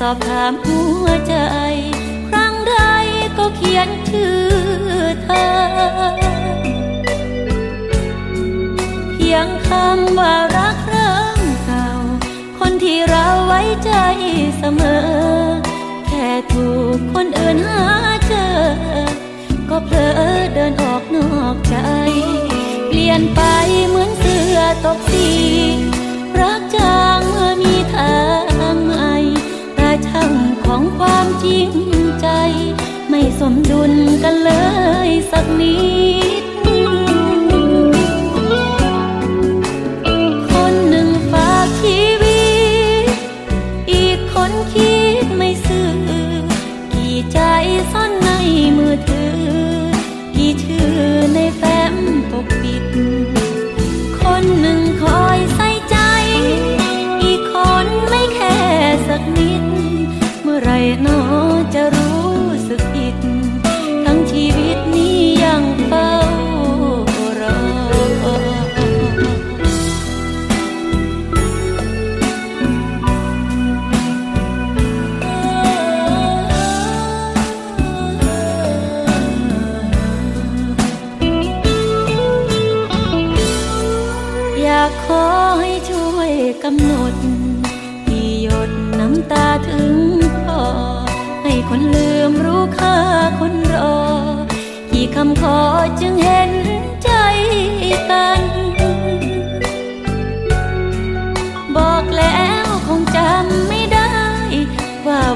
สอบถามหัวใจ ครั้งใดก็เขียนชื่อเธอ เพียงคำว่ารักเริ่มเก่า คนที่เราไว้ใจเสมอ แค่ถูกคนอื่นหาเจอ ก็เผลอเดินออกนอกใจ เปลี่ยนไปเหมือนเสื้อตกสีรักจางเมื่อ ความจริงใจ ไม่สมดุลกันเลยสักนิด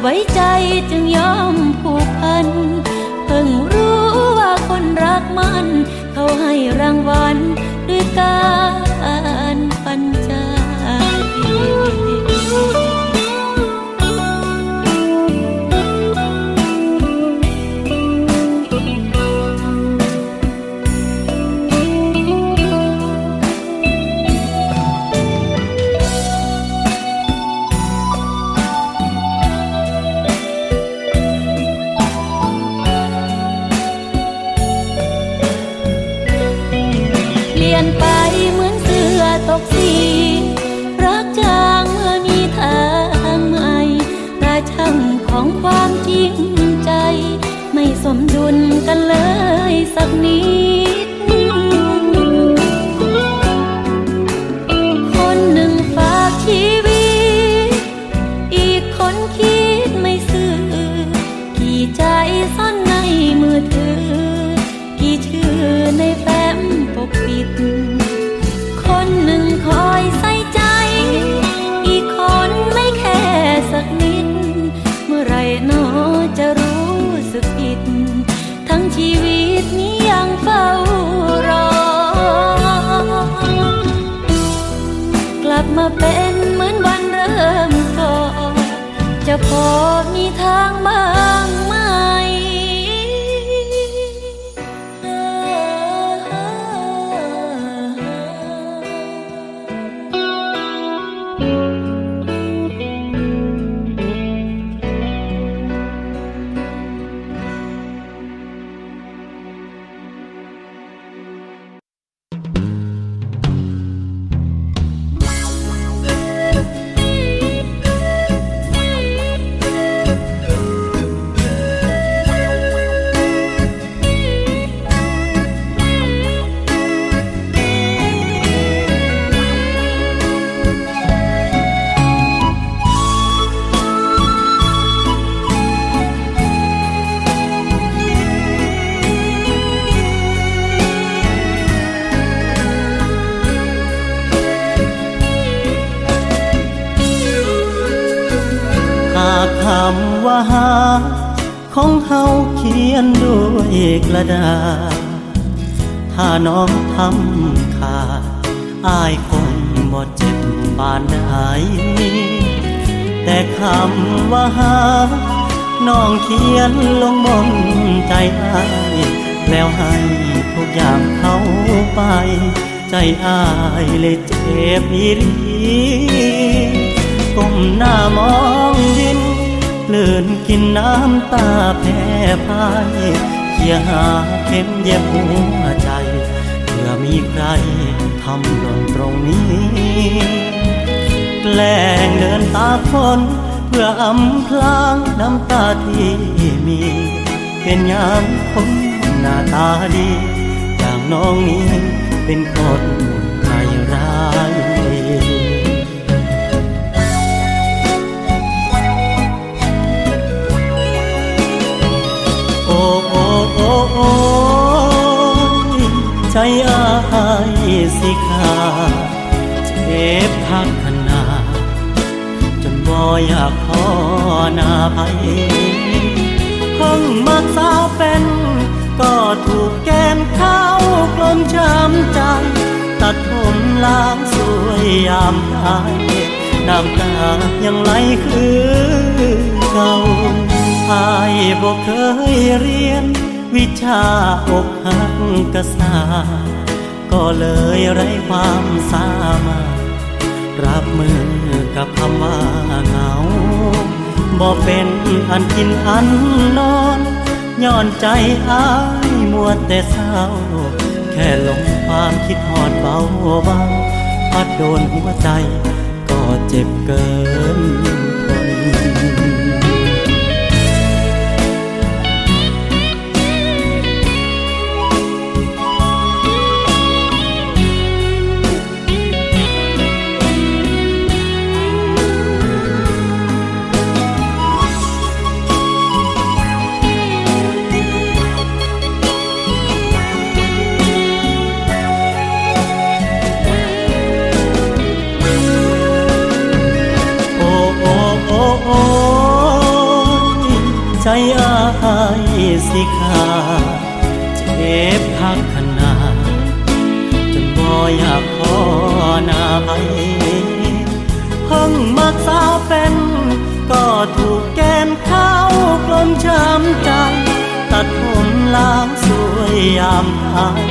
ไว้ใจจึงยอมผูกพัน เพิ่งรู้ว่าคนรักมัน เขาให้รางวัลด้วยการ กันเลยสักนิด คำว่าหา ของเฮาเขียนด้วยกระดาษ ถ้าน้องทำขาดอายคงบ่เจ็บบานใดแต่คำว่าหา น้องเขียนลงบนใจอายแล้วให้ทุกอย่างเขาไป ใจอายเลยเจ็บอีหลีก้มหน้ามอง ลื่นกินน้ำตาแพ้พายเขี่ยหาเข็มเย็บหัวใจเพื่อมีใครทำหล่นตรงนี้ แกล้งเดินตากฝนเพื่ออำพลางน้ำตาที่มี เป็นอย่างคนหน้าตาดี อย่างน้องนี้เป็นคน สิขาเจ็บข้างขนาจนบ่อยากขอนาไปเพิ่งมักสาวเป็น ก็ถูกแกนเข้ากลมช้ำใจ ตัดผมล้างสวยยามตายน้ำตายังไหลคือเก่าอายบอกเคยเรียน วิชาอกหักกษา ก็เลยไร้ความสามารถ รับมือกับคำว่าเหงาบ่เป็นอันกินอันนอนย้อนใจอายมัวแต่เศร้า แค่ลงความคิดหอดเบาเบาพัดโดนหัวใจก็เจ็บเกิน ใจอายสิขาเจ็บพักขนาจนบ่อยากขอนาไปเพิ่งมักสาวเป็นก็ถูกแกนเข้ากลมช้ำใจ ตัดผมล้างสวยยามตาย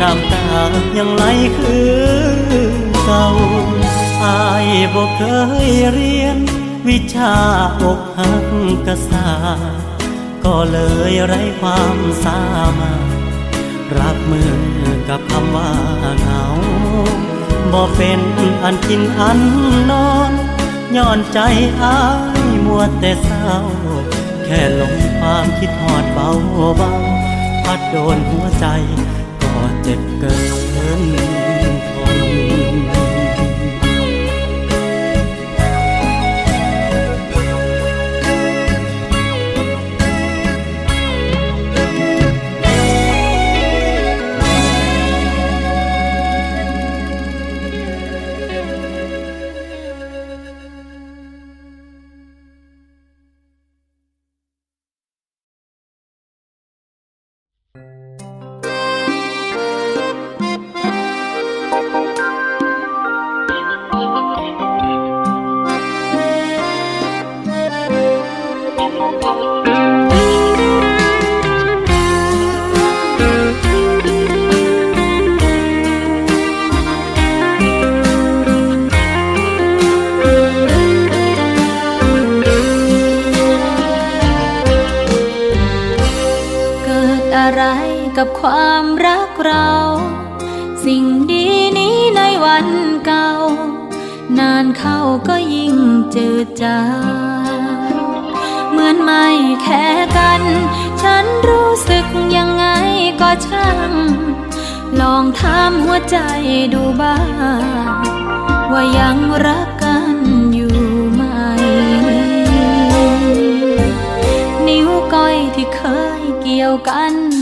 น้ำตายังไหลคือเก่าอายบอกเคยเรียน วิชาอกหักกษา ก็เลยไร้ความสามารถรับมือกับคำว่าเหงาบ่เป็นอันกินอันนอนย้อนใจอายมัวแต่เศร้า แค่ลงความคิดหอดเบาเบาพัดโดนหัวใจก็เจ็บเกินทน กับความรักเรา สิ่งดีนี้ในวันเก่า นานเข้าก็ยิ่งจืดจางเหมือนไม่แค่กัน ฉันรู้สึกยังไงก็ช่าง ลองถามหัวใจดูบ้าง ว่ายังรักกันอยู่ไหม นิ้วก้อยที่เคยเกี่ยวกัน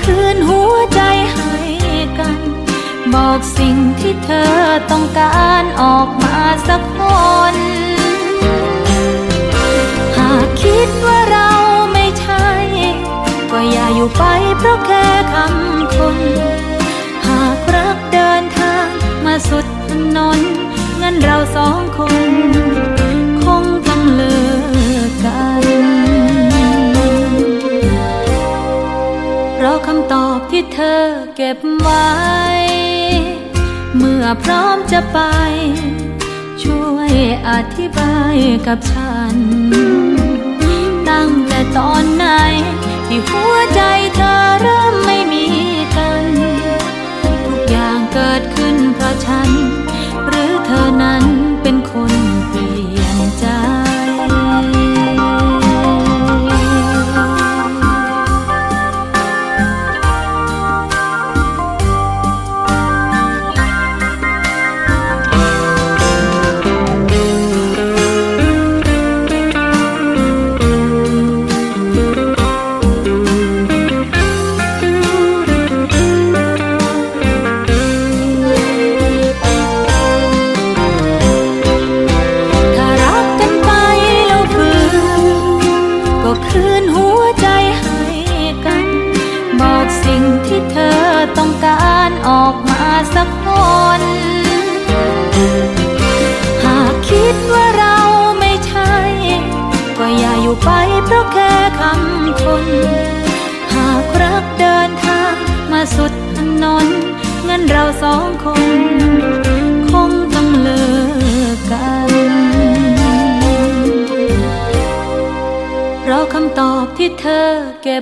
คืนหัวใจให้กัน บอกสิ่งที่เธอต้องการออกมาสักคน หากคิดว่าเราไม่ใช่ ก็อย่าอยู่ไปเพราะแค่คำคน หากรักเดินทางมาสุดถนนงั้นเราสองคน รอคำตอบที่เธอเก็บไว้ เมื่อพร้อมจะไป ช่วยอธิบายกับฉัน ตั้งแต่ตอนไหน ที่หัวใจเธอเริ่มไม่มีกัน ทุกอย่างเกิดขึ้นเพราะฉัน หรือเธอนั้น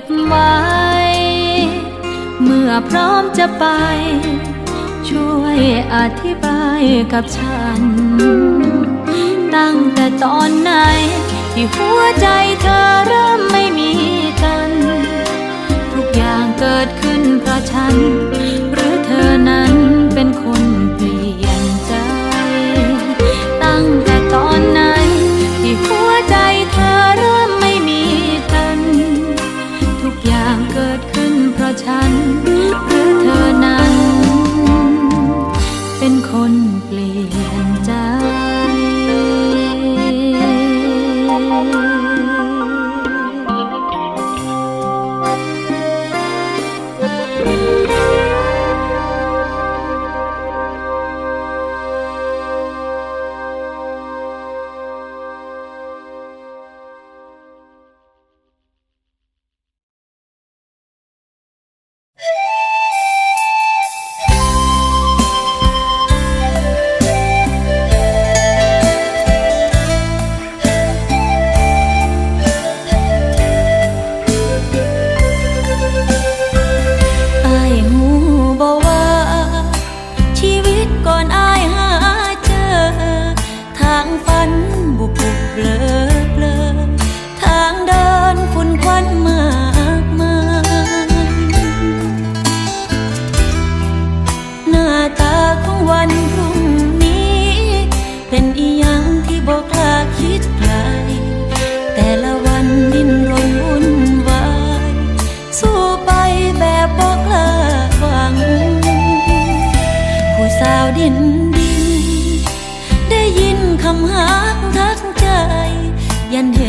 บไว้ เมื่อพร้อมจะไป ช่วยอธิบายกับฉัน ตั้งแต่ตอนไหน ที่หัวใจเธอเริ่มไม่มีกัน ทุกอย่างเกิดขึ้นเพราะฉัน หรือเธอนั้นเป็นคนเปลี่ยนใจ ตั้งแต่ตอนนั้น ฉัน ล่าวดินดิน ได้ยินคำหักทักใจ ยันเห็น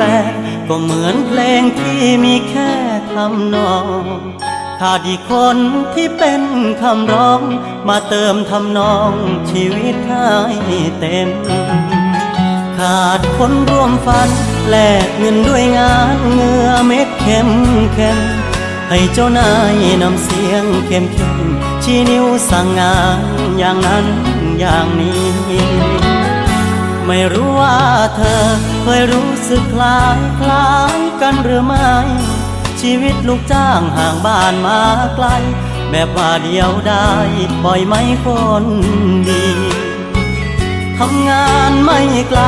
แฟน ก็เหมือนเพลงที่มีแค่ทำนองขาดอีกคนที่เป็นคำร้อง มาเติมทำนองชีวิตให้เต็ม ขาดคนร่วมฝัน แลกเงินด้วยงานเงื่อเม็ดเข้มเข้มให้เจ้านายนำเสียงเข้มเข้มชี้นิ้วสั่งงานอย่างนั้นอย่างนี้ ไม่รู้ว่าเธอ เคยรู้สึกคล้ายคล้ายกันหรือไม่ ชีวิตลูกจ้างห่างบ้านมาไกล แบบว่าเดียวได้บ่อยไหมคนดีทำงานไม่ไกล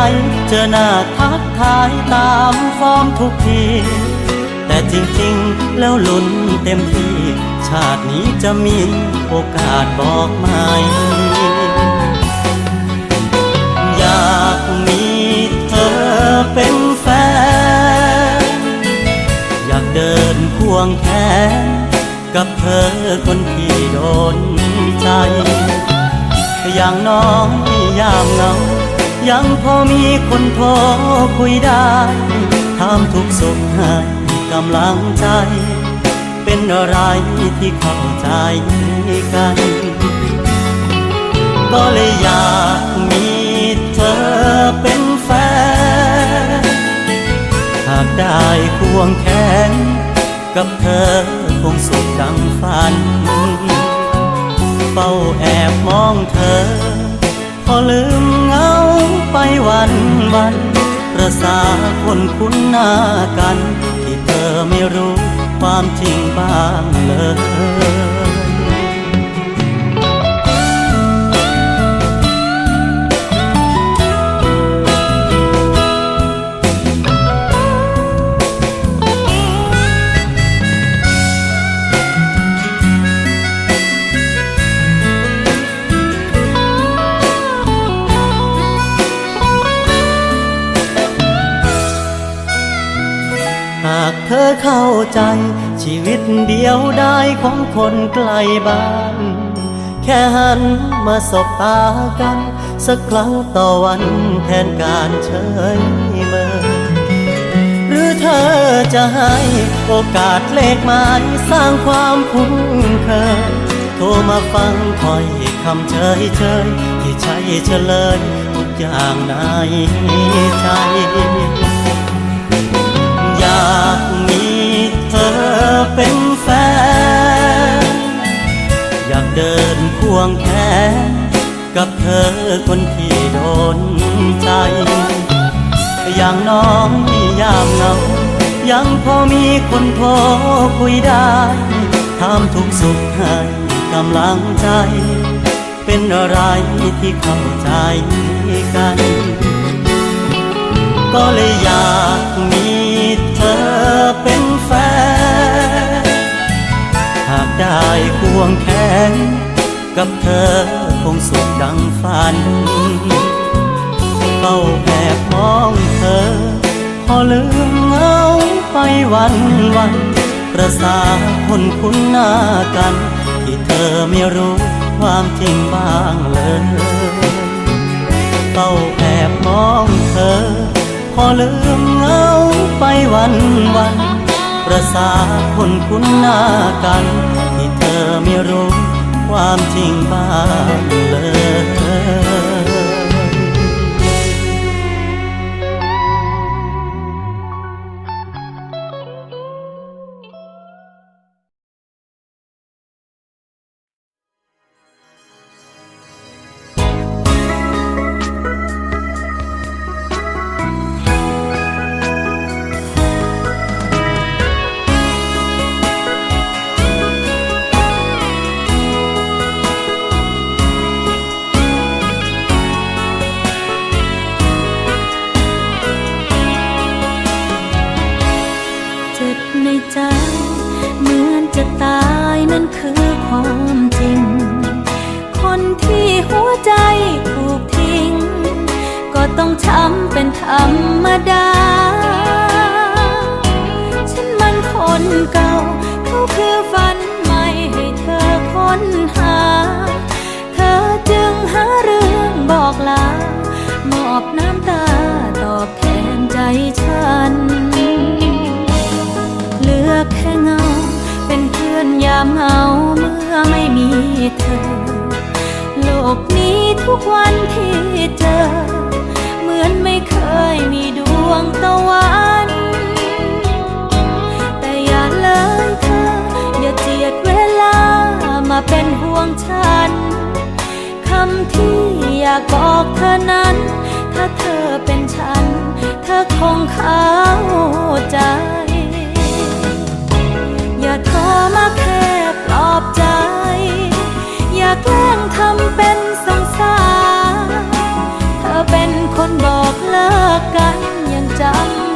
เจอหน้าทักทายตามฟอร์มทุกที แต่จริงๆ แล้วลุ้นเต็มที่ ชาตินี้จะมีโอกาสบอกไหม เป็นแฟน อยากเดินควงแขนกับเธอคนที่โดนใจ อย่างน้อยยามเงา ยังพอมีคนโทรคุยได้ถามทุกสุขให้กำลังใจ เป็นอะไรที่เข้าใจกันก็เลยอยากมีเธอเป็นากได้ควงแขน กับเธอคงสุขดังฝัน เฝ้าแอบมองเธอ พอลืมเงาไปวันวันประสาคนคุ้นหน้ากัน ที่เธอไม่รู้ความจริงบ้างเลย อเข้าใจ ชีวิตเดียวได้ของคนไกลบ้าน แค่หันมาสบตากัน สักครั้งต่อวันแทนการเฉยเมอหรือเธอจะให้โอกาสเลขหมายสร้างความคุ้นเคยโทรมาฟังถอยคำเฉยเฉยที่ใช่เฉลยทุกอย่างในใจอยาก เธอเป็นแฟน อยากเดินควงวงแขนกับเธอคนที่โดนใจ อย่างน้องยามเงายังพอมีคนโทรคุยได้ถามทุกสุขให้กำลังใจ เป็นอะไรที่เข้าใจกันก็เลยอยากมีเธอเป็นแฟน หากได้ควงแขน กับเธอคงสุขดังฝันเฝ้าแอบมองเธอ พอลืมเหงาไปวันวันประสาคนคุ้นหน้ากัน ที่เธอไม่รู้ความจริงบ้างเลยเฝ้าแอบมองเธอ พอลืมเหงาไปวันวัน ประสาคนคุ้นหน้ากัน ที่เธอไม่รู้ความจริงบ้างเลย ยามเหงาเมื่อไม่มีเธอ โลกนี้ทุกวันที่เจอ เหมือนไม่เคยมีดวงตะวัน แต่อย่าเลยเธอ อย่าเจียดเวลามาเป็นห่วงฉัน คำที่อยากบอกเธอนั้น ถ้าเธอเป็นฉัน เธอคงเข้าใจ อย่าโทรมาแค่ปลอบใจ อย่าแกล้งทำเป็นสงสาร เธอเป็นคนบอกเลิกกันยังจำ